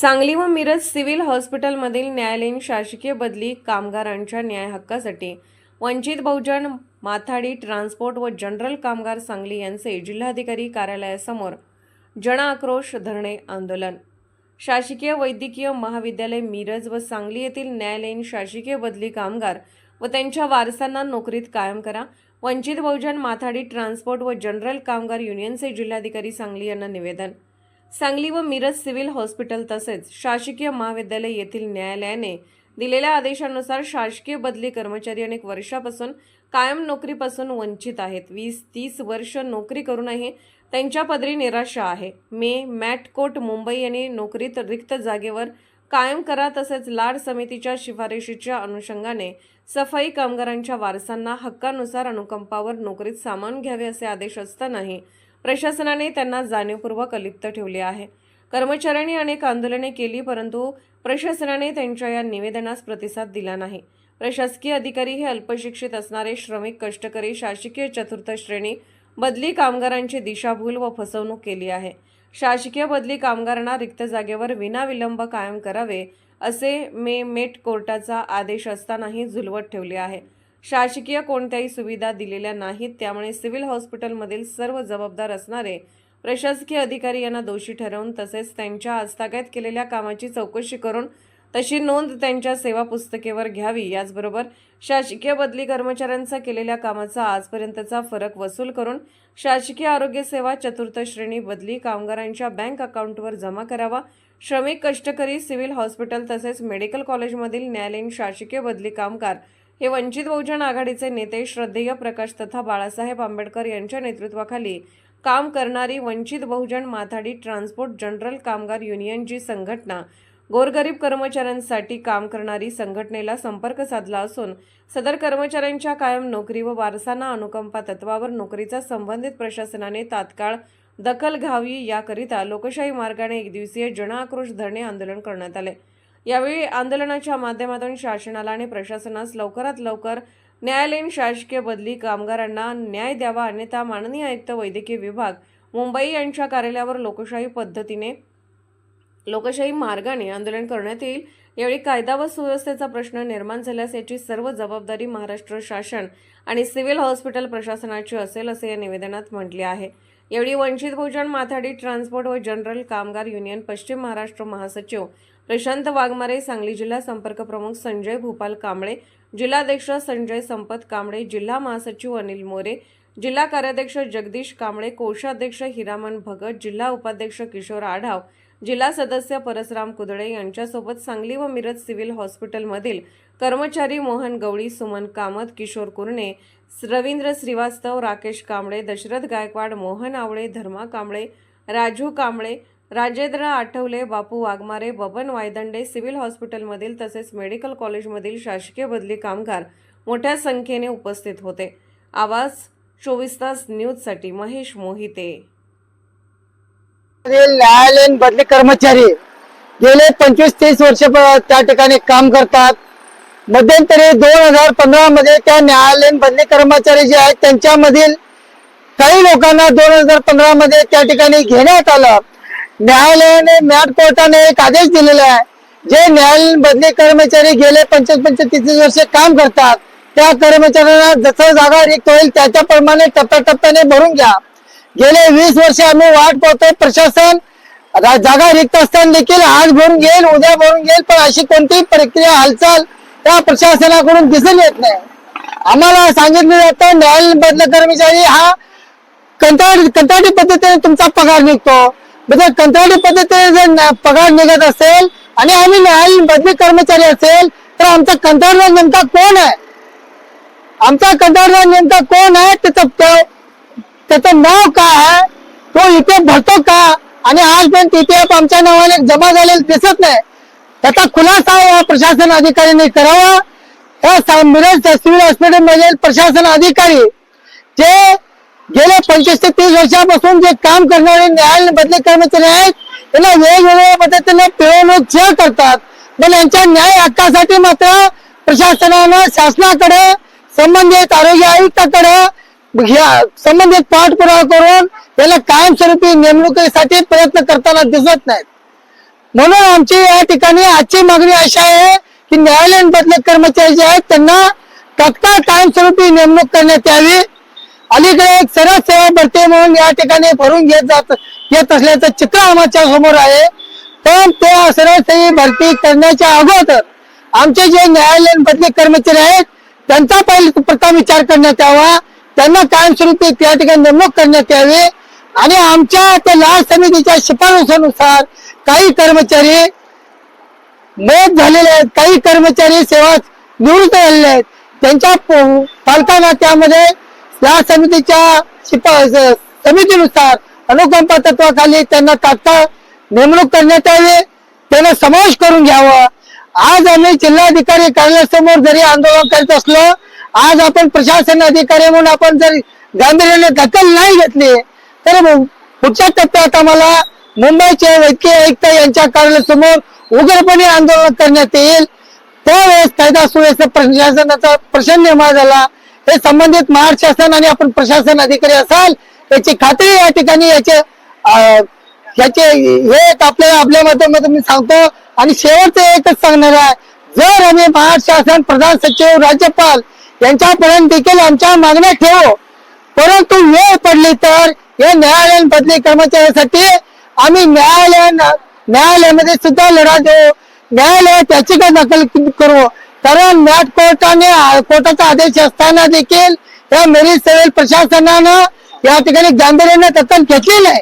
सांगली व मिरज सिव्हिल हॉस्पिटलमधील न्यायालयीन शासकीय बदली कामगारांच्या न्याय हक्कासाठी वंचित बहुजन माथाडी ट्रान्सपोर्ट व जनरल कामगार सांगली यांचे जिल्हाधिकारी कार्यालयासमोर जनआक्रोश धरणे आंदोलन. शासकीय वैद्यकीय महाविद्यालय मिरज व सांगली येथील न्यायालयीन शासकीय बदली कामगार व त्यांच्या वारसांना नोकरीत कायम करा. वंचित बहुजन माथाडी ट्रान्सपोर्ट व जनरल कामगार युनियनचे जिल्हाधिकारी सांगली यांना निवेदन. सांगली व मिरज सिव्हिल हॉस्पिटल तसेच शासकीय महाविद्यालय येथील न्यायालयाने दिलेल्या आदेशानुसार शासकीय बदली कर्मचारी अनेक वर्षापासून कायम नोकरीपासून वंचित आहेत. वीस तीस वर्ष नोकरी करूनही त्यांच्या पदरी निराशा आहे. मे मॅटकोट मुंबई यांनी नोकरीत रिक्त जागेवर कायम करा तसेच लाड समितीच्या शिफारशीच्या अनुषंगाने सफाई कामगारांच्या वारसांना हक्कानुसार अनुकंपावर नोकरीत सामावून घ्यावे असे आदेश असतानाही प्रशासनाने त्यांना जाणीवपूर्वक अलिप्त ठेवले आहे. कर्मचाऱ्यांनी अनेक आंदोलने केली परंतु प्रशासनाने त्यांच्या या निवेदनास प्रतिसाद दिला नाही. प्रशासकीय अधिकारी हे अल्पशिक्षित असणारे श्रमिक कष्टकरी शासकीय चतुर्थ श्रेणी बदली कामगारांची दिशाभूल व फसवणूक केली आहे. शासकीय बदली कामगारांना रिक्त जागेवर विनाविलंब कायम करावे असे मे मेट कोर्टाचा आदेश असतानाही झुलवत ठेवले आहे. शासकीय कोणत्याही सुविधा दिलेल्या नाहीत त्यामुळे सिव्हिल हॉस्पिटलमधील सर्व जबाबदार असणारे प्रशासकीय अधिकारी यांना दोषी ठरवून तसेच त्यांच्या हस्तगत केलेल्या कामाची चौकशी करून तशी नोंद त्यांच्या सेवा पुस्तकेवर घ्यावी. याचबरोबर शासकीय बदली कर्मचाऱ्यांचा केलेल्या कामाचा आजपर्यंतचा फरक वसूल करून शासकीय आरोग्य सेवा चतुर्थ श्रेणी बदली कामगारांच्या बँक अकाउंटवर जमा करावा. श्रमिक कष्टकरी सिव्हिल हॉस्पिटल तसेच मेडिकल कॉलेजमधील न्यायालयीन शासकीय बदली कामगार हे वंचित बहुजन आघाडीचे नेते श्रद्धेय प्रकाश तथा बाळासाहेब आंबेडकर यांच्या नेतृत्वाखाली काम करणारी Vanchit Bahujan Mathadi transport general Kamgar union जी संघटना गोरगरीब कर्मचाऱ्यांसाठी काम करणारी संघटनेला संपर्क साधला असून सदर कर्मचाऱ्यांच्या कायम नोकरी व वारसांना अनुकंपा तत्वावर नोकरीचा संबंधित प्रशासनाने तात्काळ दखल घ्यावी याकरिता लोकशाही मार्गाने एक दिवसीय जनआक्रोश धरणे आंदोलन करण्यात आले. यावेळी आंदोलनाच्या माध्यमातून शासनाला आणि प्रशासनास लवकरात लवकर न्यायालयीन शासकीय बदली कामगारांना न्याय द्यावा अन्यथा माननीय आयुक्त वैद्यकीय विभाग मुंबई यांच्या कार्यालयावर लोकशाही पद्धतीने लोकशाही मार्गाने आंदोलन करण्यात येईल. यावेळी कायदा व सुव्यवस्थेचा प्रश्न निर्माण झाल्यास याची सर्व जबाबदारी महाराष्ट्र शासन आणि सिव्हिल हॉस्पिटल प्रशासनाची असेल असे या निवेदनात म्हटले आहे. यावेळी वंचित बहुजन माथाडी ट्रान्सपोर्ट व जनरल कामगार युनियन पश्चिम महाराष्ट्र महासचिव प्रशांत वाघमारे सांगली जिल्हा संपर्क प्रमुख संजय भूपाल कांबळे जिल्हाध्यक्ष संजय संपत कांबळे जिल्हा महासचिव अनिल मोरे जिल्हा कार्याध्यक्ष जगदीश कांबळे कोषाध्यक्ष हिरामन भगत जिल्हा उपाध्यक्ष किशोर आढाव जिल्हा सदस्य परसराम कुदळे यांच्यासोबत सांगली व मिरज सिव्हिल हॉस्पिटलमधील कर्मचारी मोहन गवळी सुमन कामत किशोर कुरणे रवींद्र श्रीवास्तव राकेश कांबळे दशरथ गायकवाड मोहन आवळे धर्मा कांबळे राजू कांबळे राजेंद्र आठवले बापू वाघमारे बबन वायदंडे सिव्हिल हॉस्पिटलमधील तसेच मेडिकल कॉलेजमधील शासकीय बदली कामगार मोठ्या संख्येने उपस्थित होते. आवाज चोवीस तास न्यूजसाठी महेश मोहिते. न्यायालयीन बदली कर्मचारी. गेले पंचवीस तीस वर्ष त्या ठिकाणी काम करतात. मध्यंतरी दोन हजार पंधरा मध्ये त्या न्यायालयीन बदली कर्मचारी जे आहेत त्यांच्यामधील काही लोकांना दोन हजार पंधरा मध्ये त्या ठिकाणी घेण्यात आलं. न्यायालयाने मॅट कोर्टाने एक आदेश दिलेला आहे. जे न्यायालय बदली कर्मचारी गेले पंचवीस पंचवीस तीस वर्ष काम करतात त्या कर्मचाऱ्यांना जसं जागा रिक्त होईल त्याच्याप्रमाणे टप्प्याटप्प्याने भरून घ्या. गेले वीस वर्ष आम्ही वाट पाहतोय प्रशासन जागा रिक्त असताना देखील आज भरून घेईल उद्या भरून घेईल पण अशी कोणतीही प्रक्रिया हालचाल त्या प्रशासनाकडून दिसून येत नाही. आम्हाला सांगितलं जातं न्यायालय बदल कर्मचारी हा कंत्राटी कंत्राटी पद्धतीने तुमचा पगार निघतो. म्हणजे कंत्राटी पद्धतीने जर पगार निघत असेल आणि आम्ही न्यायालयीन बदली कर्मचारी असेल तर आमचा कंत्राटदार नेमका कोण आहे? आमचा कंत्राटदार नेमका कोण आहे? त्याचं त्याचं नाव काय आहे? तो इथे भरतो का? आणि आजपर्यंत इथे आमच्या नावाने जमा झालेलं दिसत नाही. त्याचा खुलासा या प्रशासन अधिकाऱ्यांनी करावा. या मिरज सिव्हिल हॉस्पिटल मधील प्रशासन अधिकारी जे गेले पंचवीस ते तीस वर्षापासून जे काम करणारे न्यायालय बदले कर्मचारी आहेत त्यांना वेगवेगळ्या पद्धतीने पिळवणूक जे करतात. पण यांच्या न्याय हक्कासाठी मात्र प्रशासनानं शासनाकडे संबंधित आरोग्य आयुक्ताकडे संबंधित पाठपुरावा करून याला कायमस्वरूपी नेमणुकीसाठी प्रयत्न करताना दिसत नाहीत. म्हणून आमची या ठिकाणी आजची मागणी अशी आहे की न्यायालयीन बदले कर्मचारी जे आहेत त्यांना तत्काळ कायमस्वरूपी नेमणूक करण्यात यावी. अलीकडे एक सरळ सेवा भरती म्हणून या ठिकाणी भरून घेत जात येत असल्याचं चित्र आमच्यासमोर आहे. पण त्या सरळ सेवी भरती करण्याच्या अगोदर आमचे जे न्यायालयीन बदली कर्मचारी आहेत त्यांचा पहिले प्रथम विचार करण्यात यावा. त्यांना कायमस्वरूपी त्या ठिकाणी नेमणूक करण्यात यावी. आणि आमच्या त्या लाल समितीच्या शिफारसानुसार काही कर्मचारी मयत झालेले आहेत. काही कर्मचारी सेवा निवृत्त झालेले आहेत. त्यांच्या पालकांना त्यामध्ये या समितीच्या शिफा समितीनुसार अनुकंपा तत्वाखाली त्यांना तात्काळ नेमणूक करण्यात यावी. त्यांना समावेश करून घ्यावा. आज आम्ही जिल्हाधिकारी कार्यालयासमोर जरी आंदोलन करीत असलो आज आपण प्रशासन अधिकारी म्हणून आपण जर गांभीर्याने दखल नाही घेतली तर मग पुढच्या टप्प्यात आम्हाला मुंबईचे वैद्यकीय आयुक्त यांच्या कार्यालयासमोर उग्रपणे आंदोलन करण्यात येईल. त्यावेळेस कायदा सुव्यवस्था प्रशासनाचा प्रश्न निर्माण झाला. हे संबंधित महाराष्ट्र शासन आणि आपण प्रशासन अधिकारी असाल याची खात्री या ठिकाणी याचे याचे हे आपल्या आपल्या माध्यमातून मी सांगतो. आणि शेवटचं एकच सांगणार आहे जर आम्ही महाराष्ट्र शासन प्रधान सचिव राज्यपाल यांच्यापर्यंत देखील आमच्या मागण्या ठेवू परंतु वेळ पडली तर या न्यायालयीन बदली कर्मचाऱ्यासाठी आम्ही न्यायालय न्यायालयामध्ये सुद्धा लढा देऊ. न्यायालयात याचिका दाखल करू. कारण मॅट कोर्टाने कोर्टाचा आदेश असताना देखील या मेरी सिव्हिल प्रशासनानं या ठिकाणी गांभीर्याने दखल घेतलेलं आहे.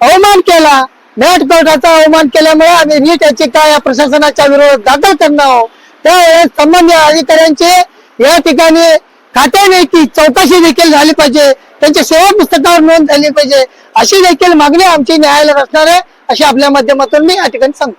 अवमान केला. मॅट कोर्टाचा अवमान केल्यामुळे आम्ही नीट याचिका या प्रशासनाच्या विरोधात दाखल करणार आहोत. त्यावेळेस संबंधित अधिकाऱ्यांचे या ठिकाणी खात्याने चौकशी देखील झाली पाहिजे. त्यांच्या सेवा पुस्तकावर नोंद झाली पाहिजे. अशी देखील मागणी आमची न्यायालयात असणार आहे. अशी आपल्या माध्यमातून मी या ठिकाणी सांगतो.